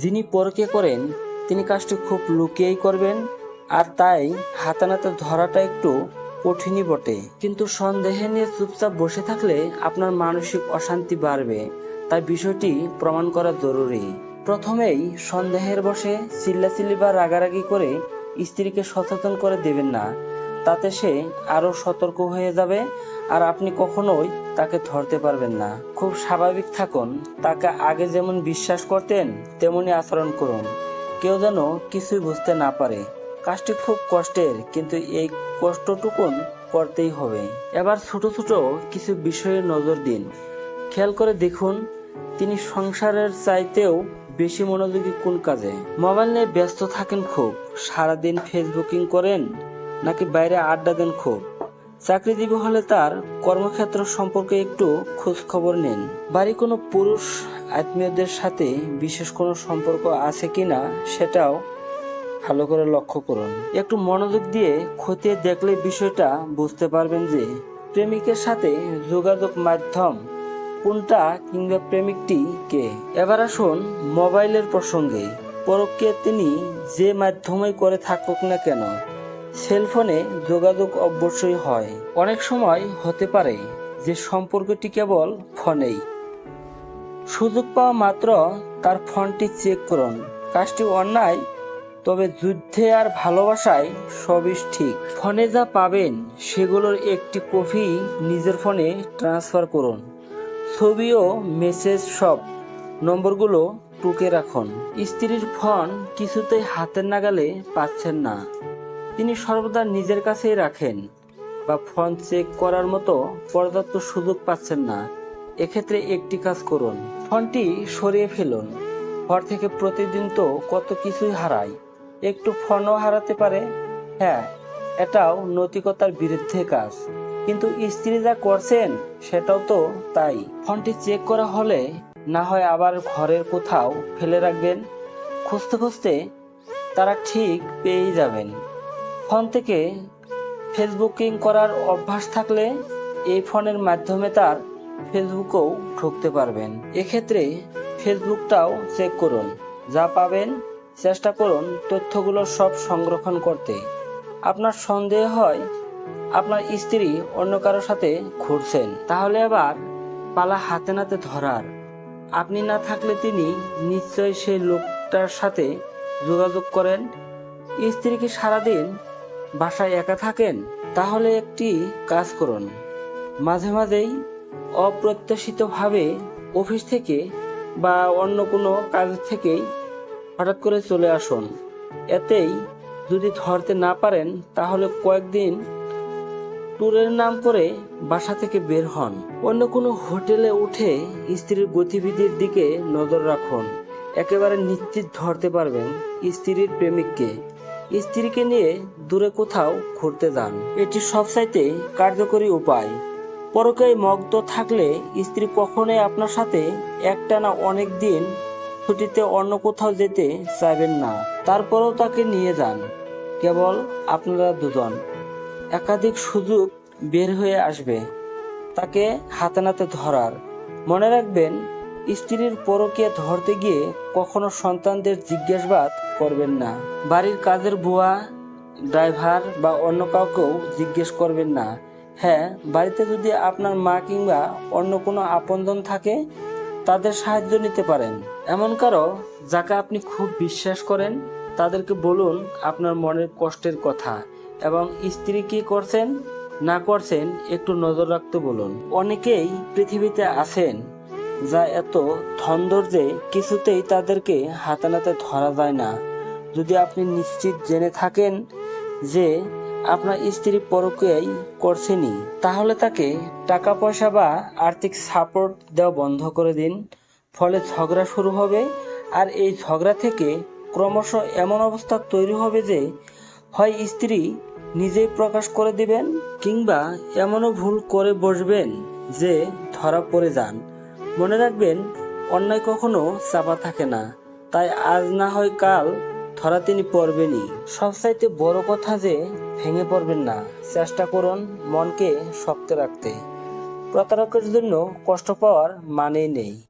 যিনি পরকে করেন, তিনি কাজটি খুব লুকিয়েই করবেন, আর তাই হাতানাতে ধরাটা একটু কঠিনই বটে। কিন্তু সন্দেহে নিয়ে চুপচাপ বসে থাকলে আপনার মানসিক অশান্তি বাড়বে, তাই বিষয়টি প্রমাণ করা জরুরি। প্রথমেই সন্দেহের বসে চিল্লাচিল্লি বা রাগারাগি করে স্ত্রীকে সচেতন করে দেবেন না তাতে সে আরও সতর্ক হয়ে যাবে আর আপনি কখনোই তাকে ধরতে পারবেন না। খুব স্বাভাবিক থাকুন, তাকে আগে যেমন বিশ্বাস করতেন তেমনি আচরণ করুন। কেউ যেন কিছুই বুঝতে না পারে। কাজটি খুব কষ্টের, কিন্তু এই কষ্টটুকুন করতেই হবে। এবার ছোট ছোট কিছু বিষয়ে নজর দিন। খেয়াল করে দেখুন, তিনি সংসারের চাইতেও বেশি মনোযোগী কোন কাজে? মোবাইল নিয়ে ব্যস্ত থাকেন খুব। সারাদিন ফেসবুকিং করেন নাকি বাইরে আড্ডা দেন খুব? চাকরিজীবী হলে তার কর্মক্ষেত্র সম্পর্কে একটু খোঁজ খবর নিন। বাড়ি কোনো পুরুষ আত্মীয়দের সাথে বিশেষ কোনো সম্পর্ক আছে কিনা সেটাও ভালো করে লক্ষ্য করুন। একটু মনোযোগ দিয়ে খতিয়ে দেখলে বিষয়টা বুঝতে পারবেন যে প্রেমিকের সাথে যোগাযোগ মাধ্যম কোনটা কিংবা প্রেমিকটি কে। এবার আসুন মোবাইলের প্রসঙ্গে। পরকে তিনি যে মাধ্যমে করে থাকুক না কেন সেলফোনে যোগাযোগ অবশ্যই হয়। অনেক সময় হতে পারে যে সম্পর্কটি কেবল ফোনেই। সুযোগ পাওয়া মাত্র তার ফোনটি চেক করুন। কাজটি অন্যায়, তবে যুদ্ধে আর ভালোবাসায় সবই ঠিক। ফোনে যা পাবেন সেগুলোর একটি কপি নিজের ফোনে ট্রান্সফার করুন। ছবি ও মেসেজ সব নম্বরগুলো টুকে রাখুন। স্ত্রীর ফোন কিছুতেই হাতের নাগালে পাচ্ছেন না। তিনি সর্বদা নিজের কাছেই রাখেন বা ফোন চেক করার মতো পর্যাপ্ত সুযোগ পাচ্ছেন না। এক্ষেত্রে একটি কাজ করুন ফোনটি সরিয়ে ফেলুন। ঘর থেকে প্রতিদিন তো কত কিছুই হারায়। একটু ফোনও হারাতে পারে। হ্যাঁ এটাও নৈতিকতার বিরুদ্ধে কাজ। কিন্তু স্ত্রী যা করছেন, সেটাও তো তাই। ফোনটি চেক করা হলে না হয় আবার ঘরের কোথাও ফেলে রাখবেন? খুঁজতে খুঁজতে তারা ঠিক পেয়েই যাবেন। ফোন থেকে ফেসবুকিং করার অভ্যাস থাকলে এই ফোনের মাধ্যমে তার ফেসবুকেও ঢুকতে পারবেন। এক্ষেত্রে ফেসবুকটাও চেক করুন। যা পাবেন, চেষ্টা করুন তথ্যগুলো সব সংরক্ষণ করতে। আপনার সন্দেহ হয় আপনার স্ত্রী অন্য কারোর সাথে ঘুরছেন, তাহলে আবার পালা হাতে নাতে ধরার। আপনি না থাকলে তিনি নিশ্চয়ই সেই লোকটার সাথে যোগাযোগ করেন। স্ত্রীকে সারাদিন বাসায় একা থাকেন, তাহলে একটি কাজ করুন। মাঝে মাঝেই অপ্রত্যাশিতভাবে অফিস থেকে বা অন্য কোনো কাজ থেকেই হঠাৎ করে চলে আসুন। এতেই যদি ধরতে না পারেন, তাহলে কয়েকদিন ট্যুরের নাম করে বাসা থেকে বের হন। অন্য কোনো হোটেলে উঠে স্ত্রীর গতিবিধির দিকে নজর রাখুন। একেবারে নিশ্চিত ধরতে পারবেন স্ত্রীর প্রেমিককে। স্ত্রীকে নিয়ে দূরে কোথাও ঘুরতে যান। এটি সবচাইতে কার্যকরী উপায়। পরকায় মগ্ন থাকলে স্ত্রী কখনোই আপনার সাথে একটানা অনেক দিন ছুটিতে অন্য কোথাও যেতে চাইবেন না। তারপরেও তাকে নিয়ে যান। কেবল আপনারা দুজন। একাধিক সুযোগ বের হয়ে আসবে। তাকে হাতে নাতে ধরার। মনে রাখবেন স্ত্রীর পরকে ধরতে গিয়ে কখনো সন্তানদের জিজ্ঞাসবাদ করবেন না। বাড়ির কাজের বুয়া, ড্রাইভার বা অন্য কাউকেও জিজ্ঞেস করবেন না। হ্যাঁ বাড়িতে যদি আপনার মা কিংবা অন্য কোনো আপনজন থাকে, তাদের সাহায্য নিতে পারেন। এমন কারও যাকে আপনি খুব বিশ্বাস করেন, তাদেরকে বলুন আপনার মনের কষ্টের কথা এবং স্ত্রী কি করছেন, না করছেন একটু নজর রাখতে বলুন। অনেকেই পৃথিবীতে আছেন যা এত ধন্দর যে কিছুতেই তাদেরকে হাতে নাতে ধরা যায় না। যদি আপনি নিশ্চিত জেনে থাকেন যে আপনার স্ত্রী পরকেই করছেনই, তাহলে তাকে টাকা পয়সা বা আর্থিক সাপোর্ট দেওয়া বন্ধ করে দিন। ফলে ঝগড়া শুরু হবে, আর এই ঝগড়া থেকে ক্রমশ এমন অবস্থা তৈরি হবে যে হয় স্ত্রী নিজেই প্রকাশ করে দিবেন, কিংবা এমনও ভুল করে বসবেন যে ধরা পড়ে যান। মনে রাখবেন, অন্যায় কখনো চাপা থাকে না। তাই আজ না হয় কাল ধরা তিনি পড়বেনই। সবচাইতে বড় কথা যে, ভেঙে পড়বেন না। চেষ্টা করুন মনকে শক্ত রাখতে। প্রতারকের জন্য কষ্ট পাওয়ার মানেই নেই।